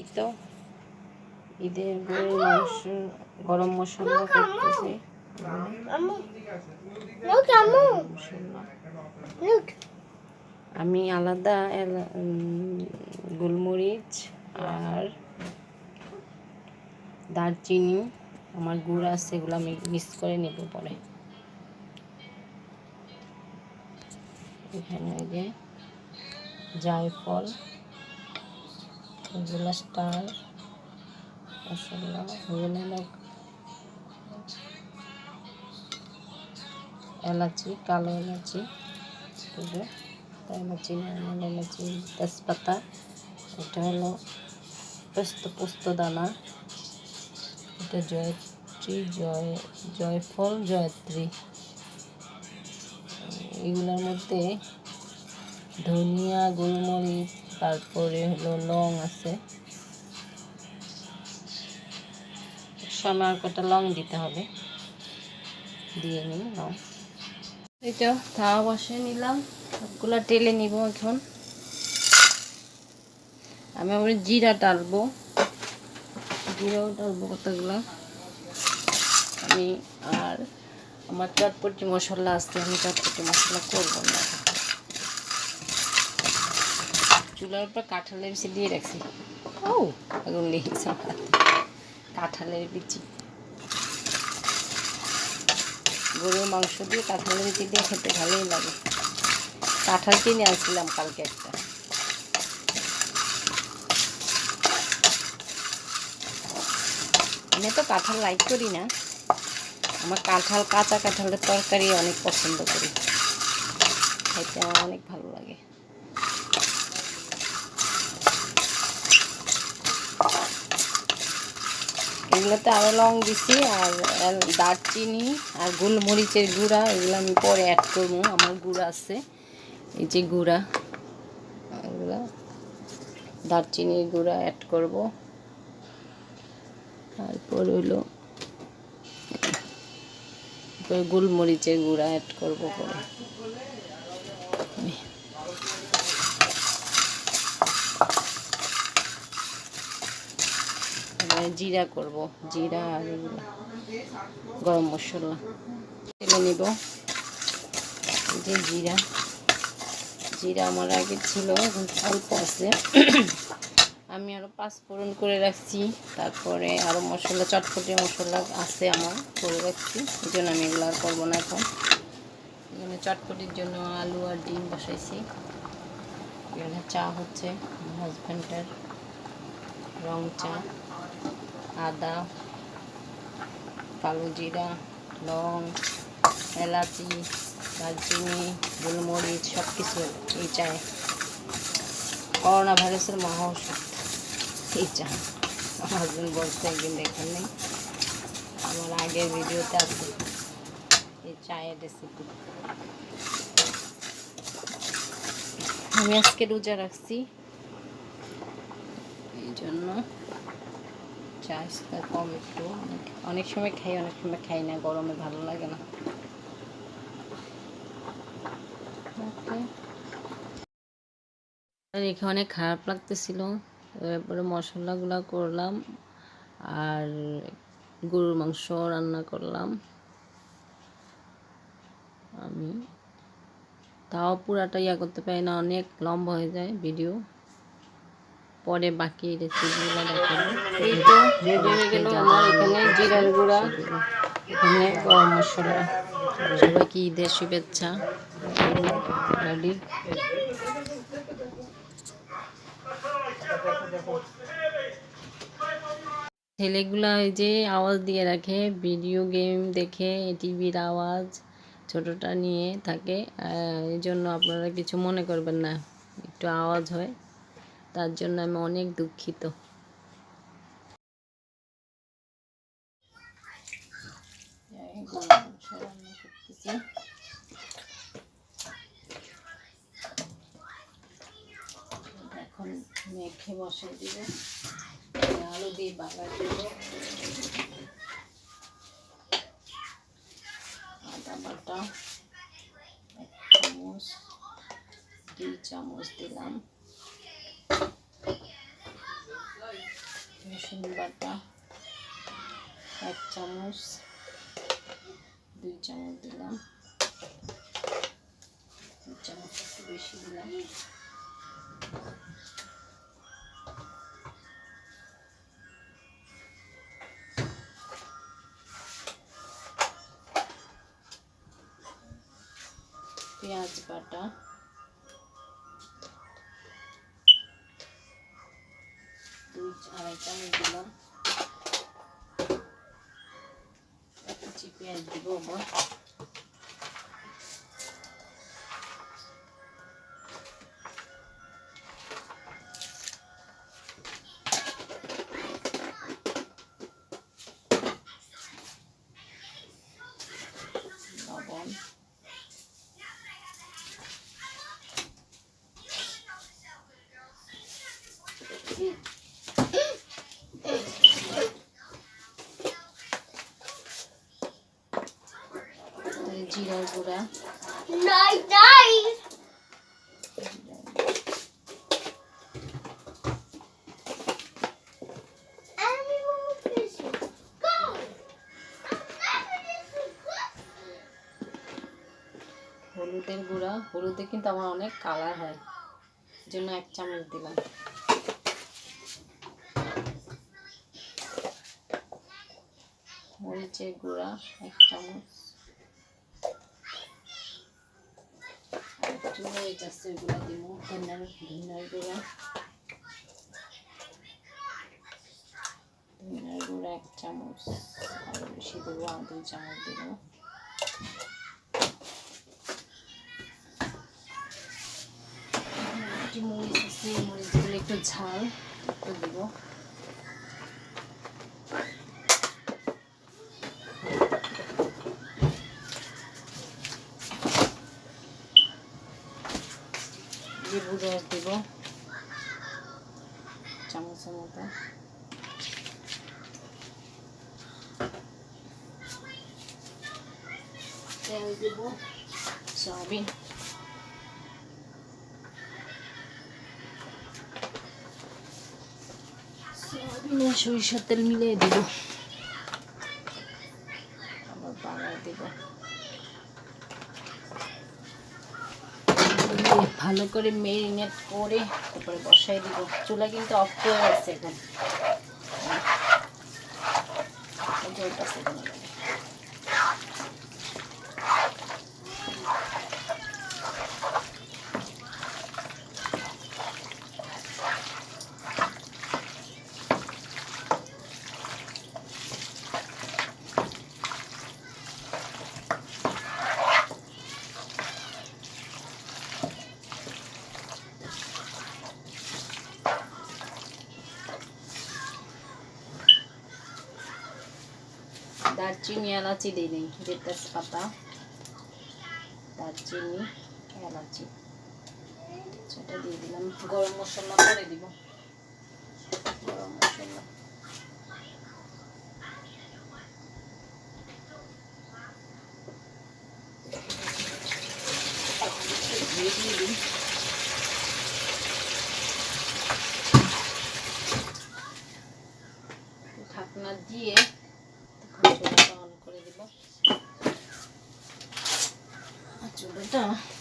এই তো ঈদের গরুর মাংস গরম মশলা করতেছে. আমি আলাদা গোলমরিচ আর দারচিনি। আমার গুড় আছে এগুলো আমি মিক্স করে নেব পরে। এখানে যে জায়ফল। এগুলো স্টার এলাচি কালো এলাচি এলাচি নর্মাল এলাচি তেজপাতা এটা হলো পোস্ত পোস্ত দানা এটা জয়ত্রী জয় জয়ফল জয়ত্রী এগুলোর মধ্যে ধনিয়া, গোলমরিচ তারপরে হলো লং আছে। সময় কটা লং দিতে হবে? দিয়ে নিই লং। এই তো তাওয়া বসে নিলাম। সবগুলা টেলে নিব এখন। আমি আবার জিরা ডালবো জিরাও ডালবো কতগুলা? আমি আর আমার চটপটি মশলা আছে, আমি চটপটি মশলা করব না। চুলার উপর কাঁঠালের বিচি দিয়ে রাখছি। ও। আগুন লেগেছে কাঁঠালের বিচি। গরুর মাংস দিয়ে কাঁঠালের বিচি দিয়ে খেতে ভালোই লাগে। কাঁঠাল কিনে আনছিলাম কালকে একটা। আমি তো কাঁঠাল লাইক করি না। আমার কাঁঠাল কাঁচা কাঁঠালের তরকারি অনেক পছন্দ করি। খেতে আমার অনেক ভালো লাগে। এগুলোতে আরও লং দিছি আর দারচিনি আর গোলমরিচের গুঁড়া, এগুলো আমি পরে অ্যাড করব, আমার গুঁড়া আছে। এই যে গুঁড়া, এগুলো দারচিনির গুঁড়া অ্যাড করব। তারপর হলো গোলমরিচের গুঁড়া অ্যাড করব পরে। জিরা করব। জিরা আর গরম মশলা। তেলে নিব। যে জিরা। জিরা আমার আগে ছিল অল্প আছে। আমি আরও পাঁচ ফোড়ন করে রাখছি। তারপরে আরও মশলা, চটপটি মশলা আছে আমার, করে রাখছি। এই জন্য আমি এগুলো আর করব না এখন। এখানে চটপটির জন্য আলু আর ডিম বসাইছি। এখানে চা হচ্ছে হাজব্যান্ডের রং চা। আদা, কালো জিরা, লং, এলাচি, দারচিনি, গোলমরিচ সব কিছু এই চায়ে করোনা ভাইরাসের মহা ওষুধ, এই চা আমার হাজবেন্ড বলছে, একদিন দেখেন নেই? আমার আগের ভিডিওতে আছে এই চায়ের রেসিপি আমি আজকে রোজা রাখছি। এই জন্য চাষটা কম একটু। অনেক সময় খাই, অনেক সময় খাই না, গরমে ভালো লাগে না। এখানে অনেক খারাপ লাগতেছিল। এরপরে মশলাগুলো করলাম, আর গরুর মাংস রান্না করলাম। আমি। তাও পুরাটা ইয়া করতে পারি না, অনেক লম্বা হয়ে যায় ভিডিও। পরে বাকি রেসিপিগুলো দেখাবো এই তো, রেডি হয়ে গেল আমার এখানে জিরার গুঁড়া, এখানে গরম মশলা। সবাইকে ঈদের শুভেচ্ছা। রেডি? ছেলেগুলা ওই যে আওয়াজ দিয়ে রাখে, ভিডিও গেম দেখে, টিভির আওয়াজ ছোটটা নিয়ে থাকে। এই জন্য আপনারা কিছু মনে করবেন না, একটু আওয়াজ হয়। তার জন্য আমি অনেক দুঃখিত। এখন মেখে বসে দিবে। আলু দিয়ে বাগার দেবো। আদা বাটা চামচ, দুই চামচ দিলাম। রসুন বাটা এক চামচ দুই চামচ দিলাম দুই চামচ একটু বেশি দিলাম পেঁয়াজ বাটা দুই আড়াই চামচ দিলাম কুচি পেঁয়াজ দিব আবার লবণ তারপরে Go. হলুদের গুঁড়া। হলুদে কিন্তু আমার অনেক কালার হয়। জন্য এক চামচ দিলাম। মরিচের গুঁড়া এক চামচ আর একটু মরিচ আছে ওগুলো দিব ধনিয়ার ধনিয়ার এক চামচ আরও বেশি দেবো আর দুই চামচ দেবো মরিচ আছে মরিচগুলো একটু ঝাল একটু দেবো লেবু রস দেবো চামচের মতো তেল দেবো সয়াবিন সয়াবিনে সরিষার তেল মিলিয়ে দেব আবার বাগায় দেব দিয়ে ভালো করে মেরিনেট করে তারপরে বসাই দিব। চুলা কিন্তু অফ করে আছে এখন। দারচিনি, এলাচি দিই নেই যে তেজপাতা দারচিনি, এলাচি। সেটা দিয়ে দিলাম। গরম মশলা করে দিব। গরম মশলা। দিয়ে দিই। ঢাকনা দিয়ে করে দিব আর চুলাটা অন